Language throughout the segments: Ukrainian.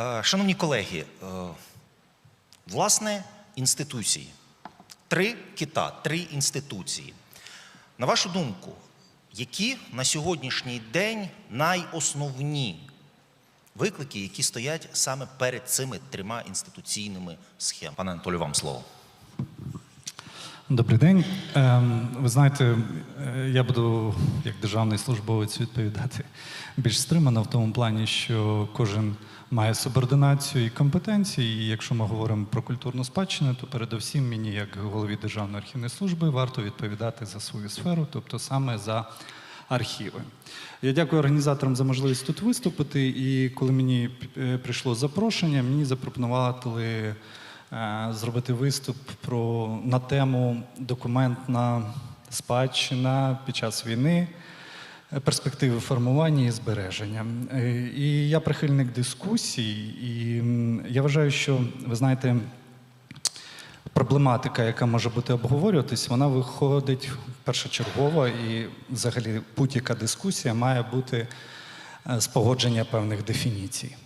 Е, Шановні колеги, е, власне, інституції. Три кита, три інституції. На вашу думку, які на сьогоднішній день найосновні виклики, які стоять саме перед цими трьома інституційними схемами? Пане Анатолію, вам слово. Добрий день. Ем, Ви знаєте, е, я буду як державний службовець відповідати більш стримано в тому плані, що кожен має субординацію і компетенції. І якщо ми говоримо про культурну спадщину, то передусім мені, як голові Державної архівної служби, варто відповідати за свою сферу, тобто саме за архіви. Я дякую організаторам за можливість тут виступити. І коли мені е, прийшло запрошення, мені запропонували зробити виступ про на тему документна спадщина під час війни, е, перспективи формування і збереження. Е, І я прихильник дискусій, і я вважаю, що ви знаєте. Проблематика, яка може бути обговорюватись, вона виходить першочергово, і взагалі будь-яка дискусія має бути е, з погодження певних дефініцій.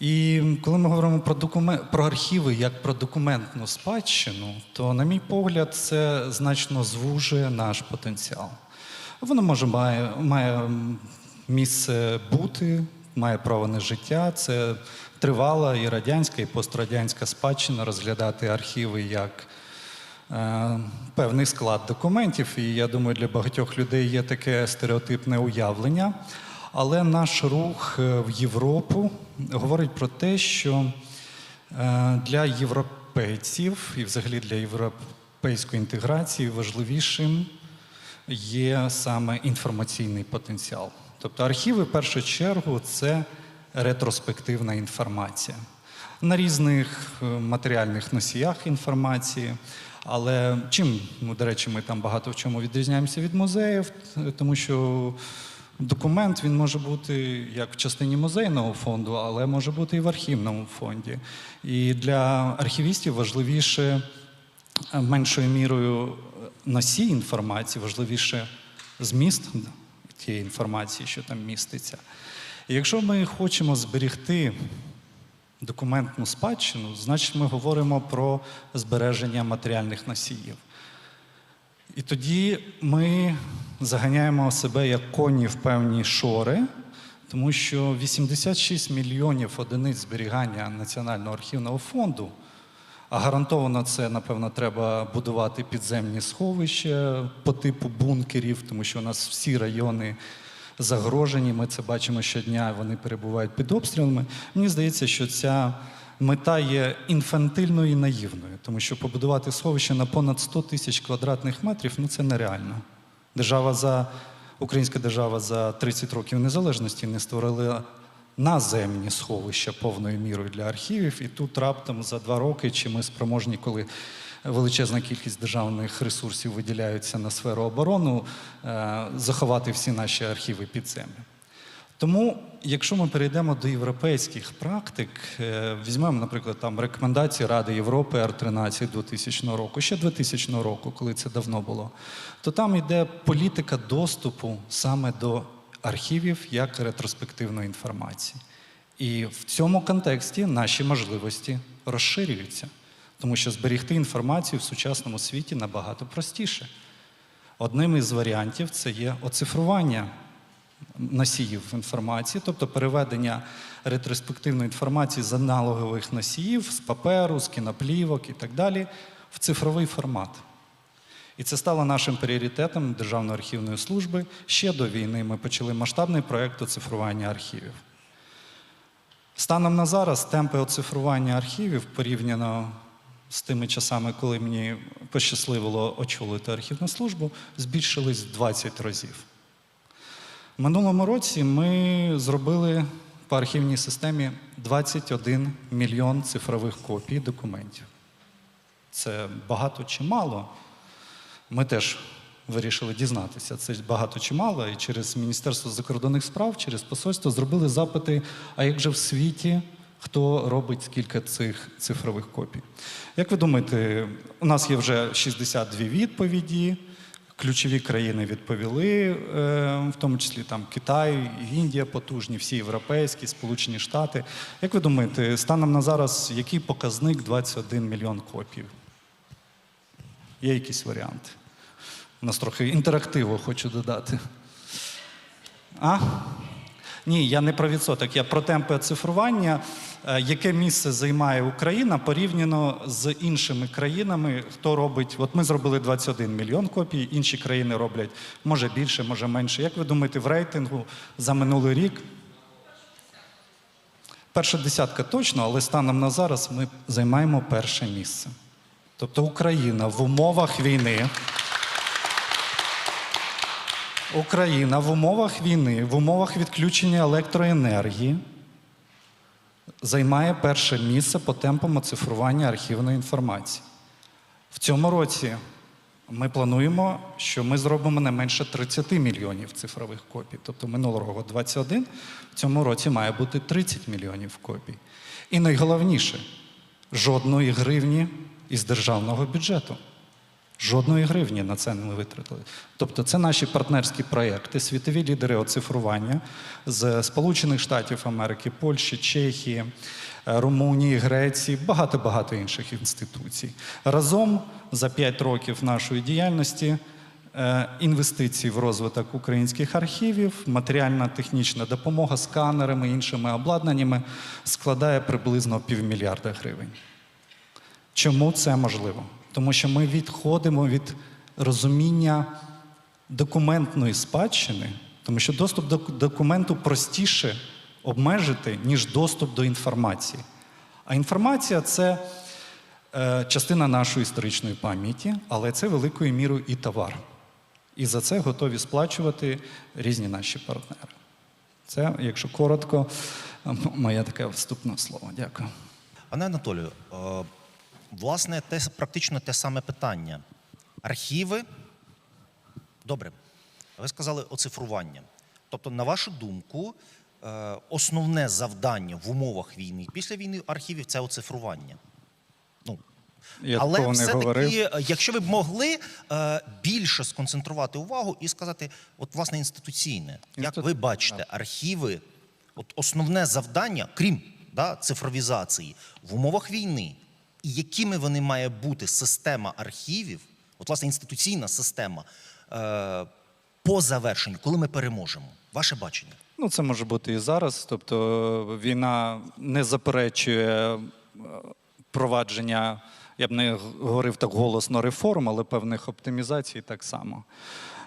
І коли ми говоримо про докумен... про архіви як про документну спадщину, то, на мій погляд, це значно звужує наш потенціал. Воно може має, має місце бути, має право на життя. Це тривала і радянська, і пострадянська спадщина розглядати архіви як е, певний склад документів. І я думаю, для багатьох людей є таке стереотипне уявлення. Але наш рух е, в Європу говорить про те, що е, для європейців і взагалі для європейської інтеграції важливішим є саме інформаційний потенціал. Тобто архіви, в першу чергу, це ретроспективна інформація на різних е, матеріальних носіях інформації. Але чим, ну, до речі, ми там багато в чому відрізняємося від музеїв, тому що документ він може бути як в частині музейного фонду, але може бути і в архівному фонді. І для архівістів важливіше е, меншою мірою носій інформації, важливіше зміст тієї інформації, що там міститься. І якщо ми хочемо зберегти документну спадщину, значить ми говоримо про збереження матеріальних носіїв. І тоді ми заганяємо себе як коні в певні шори, тому що 86 мільйонів одиниць зберігання Національного архівного фонду, а гарантовано це, напевно, треба будувати підземні сховища по типу бункерів, тому що у нас всі райони загрожені. Ми це бачимо щодня, вони перебувають під обстрілами. Мені здається, що ця мета є інфантильною і наївною, тому що побудувати сховище на понад 100 тисяч квадратних метрів ну це нереально. Держава за українська держава за 30 років незалежності не створила наземні сховища повною мірою для архівів, і тут раптом за два роки, чи ми спроможні, коли величезна кількість державних ресурсів виділяються на сферу оборону, е, заховати всі наші архіви під землю. Тому, якщо ми перейдемо до європейських практик, е, візьмемо, наприклад, там рекомендації Ради Європи Р-13 2000 року, ще 2000 року, коли це давно було, то там йде політика доступу саме до архівів як ретроспективної інформації. І в цьому контексті наші можливості розширюються, тому що зберігти інформацію в сучасному світі набагато простіше. Одним із варіантів це є оцифрування носіїв інформації, тобто переведення ретроспективної інформації з аналогових носіїв, з паперу, з кіноплівок і так далі, в цифровий формат. І це стало нашим пріоритетом Державної архівної служби. Ще до війни ми почали масштабний проєкт оцифрування архівів. Станом на зараз темпи оцифрування архівів порівняно з тими часами, коли мені пощасливило очолити архівну службу, збільшились в 20 разів. Минулому році ми зробили по архівній системі 21 мільйон цифрових копій документів. Це багато чи мало. Ми теж вирішили дізнатися, це багато чи мало, і через Міністерство закордонних справ, через посольство зробили запити, а як же в світі, хто робить скільки цих цифрових копій. Як ви думаєте, у нас є вже 62 відповіді, Ключові країни відповіли, е, в тому числі там Китай, Індія потужні, всі європейські, Сполучені Штати. Як ви думаєте, станом на зараз який показник 21 мільйон копій? Є якісь варіанти? У нас трохи інтерактиву хочу додати. А? Ні, я не про відсоток, я про темпи оцифрування. Е, Яке місце займає Україна порівняно з іншими країнами, хто робить, от ми зробили 21 мільйон копій, інші країни роблять може більше, може менше. Як ви думаєте, в рейтингу за минулий рік? Перша десятка точно, але станом на зараз ми займаємо перше місце. Тобто Україна в умовах війни. Україна в умовах війни, в умовах відключення електроенергії займає перше місце по темпам оцифрування архівної інформації. В цьому році ми плануємо, що ми зробимо не менше 30 мільйонів цифрових копій. Тобто минулого року 21, в цьому році має бути 30 мільйонів копій. І найголовніше жодної гривні із державного бюджету. Жодної гривні на це не витратили. Тобто, це наші партнерські проекти, світові лідери оцифрування з Сполучених Штатів Америки, Польщі, Чехії, е, Румунії, Греції, багато-багато інших інституцій. Разом за 5 років нашої діяльності е, інвестиції в розвиток українських архівів, матеріальна технічна допомога сканерами, іншими обладнаннями складає приблизно півмільярда гривень. Чому це можливо? Тому що ми відходимо від розуміння документної спадщини, тому що доступ до документу простіше обмежити, ніж доступ до інформації. А інформація це е, частина нашої історичної пам'яті, але це великою мірою і товар. І за це готові сплачувати різні наші партнери. Це, якщо коротко, моє таке вступне слово. Дякую. Пане Анатолію, е, власне, те, практично те саме питання. Архіви. Добре. Ви сказали оцифрування. Тобто, на вашу думку, е, основне завдання в умовах війни після війни архівів це оцифрування. Ну, Я Але все-таки, е, якщо ви б могли е, більше сконцентрувати увагу і сказати, от власне інституційне, як ви бачите, архіви, от основне завдання, крім да, цифровізації, в умовах війни, якими вони має бути система архівів, от власне інституційна система е, по завершенню, коли ми переможемо? Ваше бачення? Ну, це може бути і зараз. Тобто війна не заперечує е, провадження, я б не говорив так голосно реформ, але певних оптимізацій так само.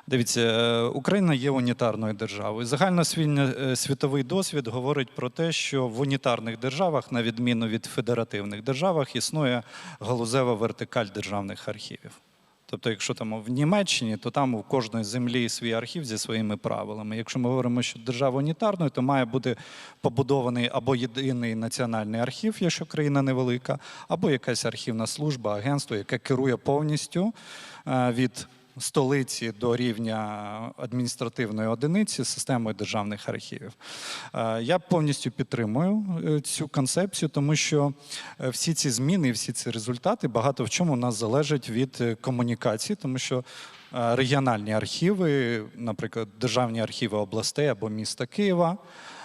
Дивіться, е, Україна є унітарною державою. Загальносвітовий досвід говорить про те, що в унітарних державах, на відміну від федеративних державах, існує галузева вертикаль державних архівів. Тобто, якщо там в Німеччині, то там у кожної землі свій архів зі своїми правилами. Якщо ми говоримо, що держава унітарною, то має бути побудований або єдиний національний архів, якщо країна невелика, або якась архівна служба, агентство, яке керує повністю е, від столиці до рівня адміністративної одиниці системою державних архівів. Е, Я повністю підтримую е, цю концепцію, тому що е, всі ці зміни, всі ці результати багато в чому у нас залежать від комунікації, тому що регіональні архіви, наприклад, державні архіви областей або міста Києва.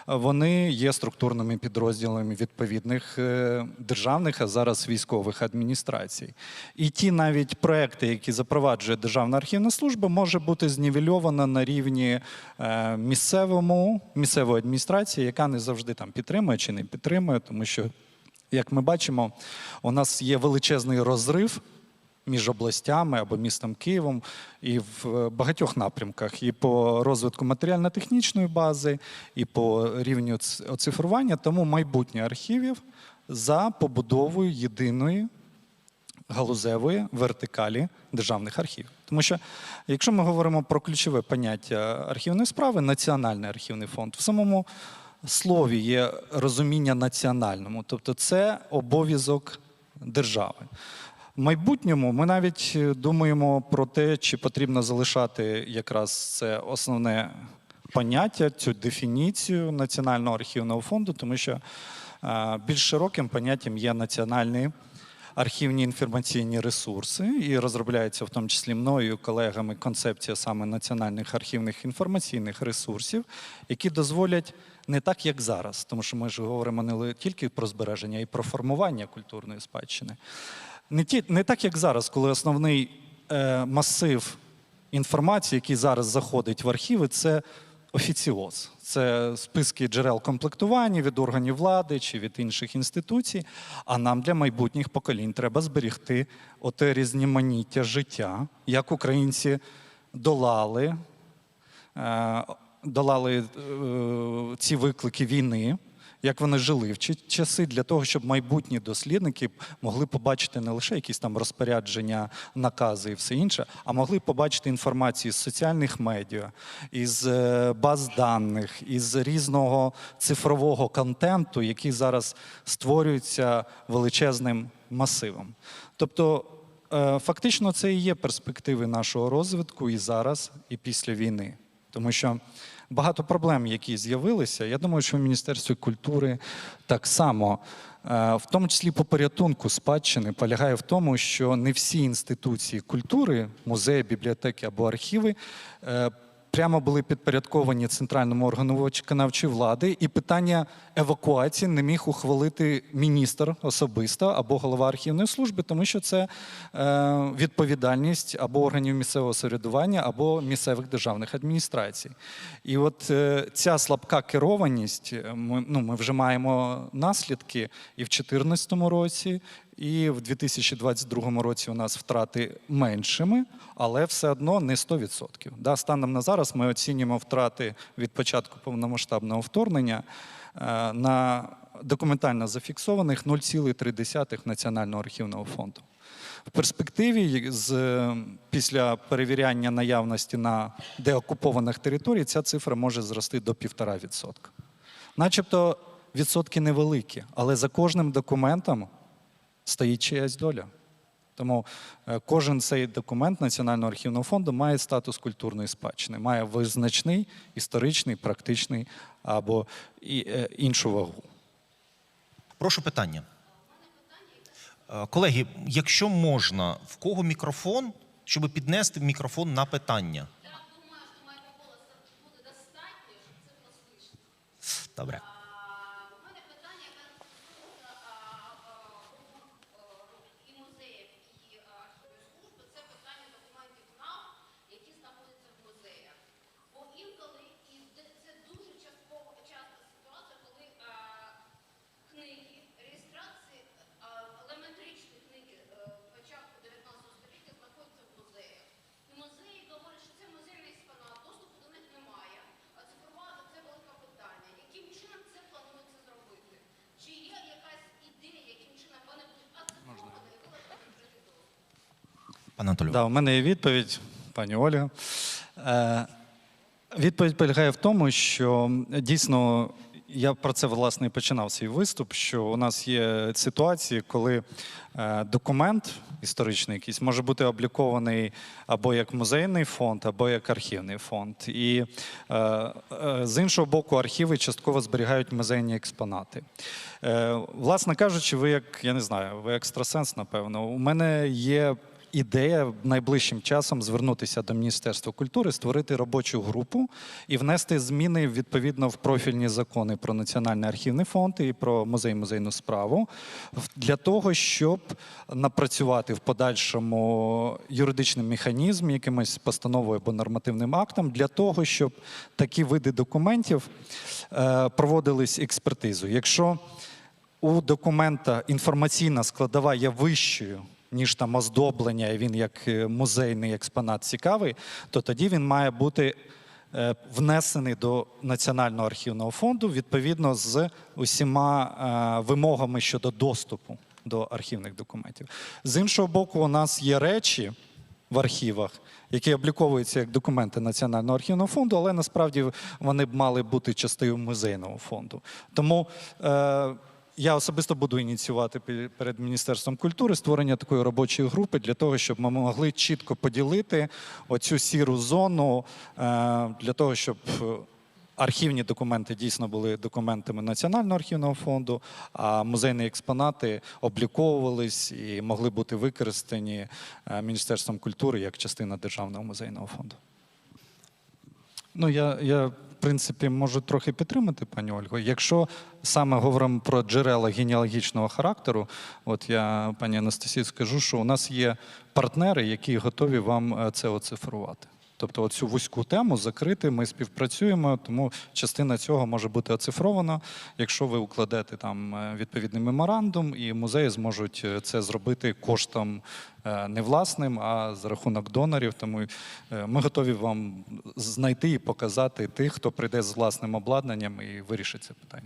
Вони є структурними підрозділами відповідних е, державних, а зараз військових адміністрацій. І ті навіть проекти, які запроваджує Державна архівна служба, може бути знівельована на рівні е, місцевому, місцевої адміністрації, яка не завжди там підтримує чи не підтримує, тому що, як ми бачимо, у нас є величезний розрив між областями або містом Києвом і в е, багатьох напрямках, і по розвитку матеріально-технічної бази, і по рівню оцифрування. Тому майбутнє архівів за побудовою єдиної галузевої вертикалі державних архівів. Тому що, якщо ми говоримо про ключове поняття архівної справи, національний архівний фонд, в самому слові є розуміння національному, тобто це обов'язок держави. В майбутньому ми навіть е, думаємо про те, чи потрібно залишати якраз це основне поняття, цю дефініцію Національного архівного фонду, тому що е, більш широким поняттям є національний архівні інформаційні ресурси, і розробляється в тому числі мною і колегами концепція саме національних архівних інформаційних ресурсів, які дозволять не так, як зараз, тому що ми ж говоримо не тільки про збереження, а й про формування культурної спадщини. Не, ті, не так, як зараз, коли основний е, масив інформації, який зараз заходить в архіви, це офіціоз. Це списки джерел комплектування від органів влади чи від інших інституцій. А нам для майбутніх поколінь треба зберігти оте різноманіття життя, як українці долали, е, долали е, ці виклики війни, як вони жили в чи- часи для того, щоб майбутні дослідники могли побачити не лише якісь там розпорядження, накази і все інше, а могли побачити інформацію з соціальних медіа, із е, баз даних, із різного цифрового контенту, який зараз створюється величезним масивом. Тобто, е, фактично, це і є перспективи нашого розвитку і зараз, і після війни. Тому що багато проблем, які з'явилися, я думаю, що в Міністерстві культури так само, е, в тому числі по порятунку спадщини, полягає в тому, що не всі інституції культури, музеї, бібліотеки або архіви. Прямо були підпорядковані центральному органу виконавчої влади, і питання евакуації не міг ухвалити міністр особисто або голова архівної служби, тому що це е, відповідальність або органів місцевого самоврядування, або місцевих державних адміністрацій. І от е, ця слабка керованість, е, ми, ну, ми вже маємо наслідки і в 2014 році, і в 2022 році у нас втрати меншими, але все одно не 100%. Да, станом на зараз ми оцінюємо втрати від початку повномасштабного вторгнення е, на документально зафіксованих 0,3 Національного архівного фонду. В перспективі, з, е, після перевіряння наявності на деокупованих територіях, ця цифра може зрости до 1,5%. Начебто відсотки невеликі, але за кожним документом стоїть чиясь доля. Тому е, кожен цей документ Національного архівного фонду має статус культурної спадщини, має визначний, історичний, практичний або е, іншу вагу. Прошу питання. Е, Колеги, якщо можна, в кого мікрофон, щоб піднести мікрофон на питання? Я думаю, що моєго голосу буде достатньо, щоб це було слышно. Добре. А, У мене питання, яке стосується а, а, а, і музеїв, і а, архівної служби, це питання документів НАВ, які знаходяться в музеях. Бо інколи, і де- це дуже частково часто ситуація, коли а, книги, реєстрації, а, елементаричні книги е, початку 19 століття знаходяться в музеях. І музеї говорять, що це музейний експонат, доступу до них немає. А цифрова це велике питання. Яким чином це планується зробити? Чи є якась ідея, яким чином вони будуть ацифровані, і коли це вже відомо? Пане Анатолію. Да, у мене є відповідь, пані Ольга. Е, відповідь полягає в тому, що дійсно я про це власне і починав свій виступ. Що у нас є ситуації, коли е, документ історичний якийсь може бути облікований або як музейний фонд, або як архівний фонд. І е, е, з іншого боку, архіви частково зберігають музейні експонати. Власне кажучи, ви як я не знаю, ви екстрасенс, напевно. У мене є ідея найближчим часом звернутися до Міністерства культури, створити робочу групу і внести зміни відповідно в профільні закони про Національний архівний фонд і про музей музейну справу для того, щоб напрацювати в подальшому юридичний механізм, якимось постановою або нормативним актом, для того, щоб такі види документів е, проводились експертизою. Якщо у документа інформаційна складова є вищою, ніж там оздоблення, і він як е, музейний експонат цікавий, то тоді він має бути е, внесений до Національного архівного фонду відповідно з усіма е, вимогами щодо доступу до архівних документів. З іншого боку, у нас є речі в архівах, які обліковуються як документи Національного архівного фонду, але насправді вони б мали бути частиною музейного фонду. Тому я особисто буду ініціювати перед Міністерством культури створення такої робочої групи для того, щоб ми могли чітко поділити оцю сіру зону е, для того, щоб е, архівні документи дійсно були документами Національного архівного фонду, а музейні експонати обліковувались і могли бути використані е, Міністерством культури як частина Державного музейного фонду. Ну, я, я, принципі, можу трохи підтримати пані Ольгу. Якщо саме говоримо про джерела генеалогічного характеру, от я пані Анастасії скажу, що у нас є партнери, які готові вам е, це оцифрувати. Тобто цю вузьку тему закрити, ми співпрацюємо, тому частина цього може бути оцифрована, якщо ви укладете там е, відповідний меморандум, і музеї зможуть е, це зробити коштом е, не власним, а за рахунок донорів. Тому ми готові вам знайти і показати тих, хто прийде з власним обладнанням і вирішить це питання.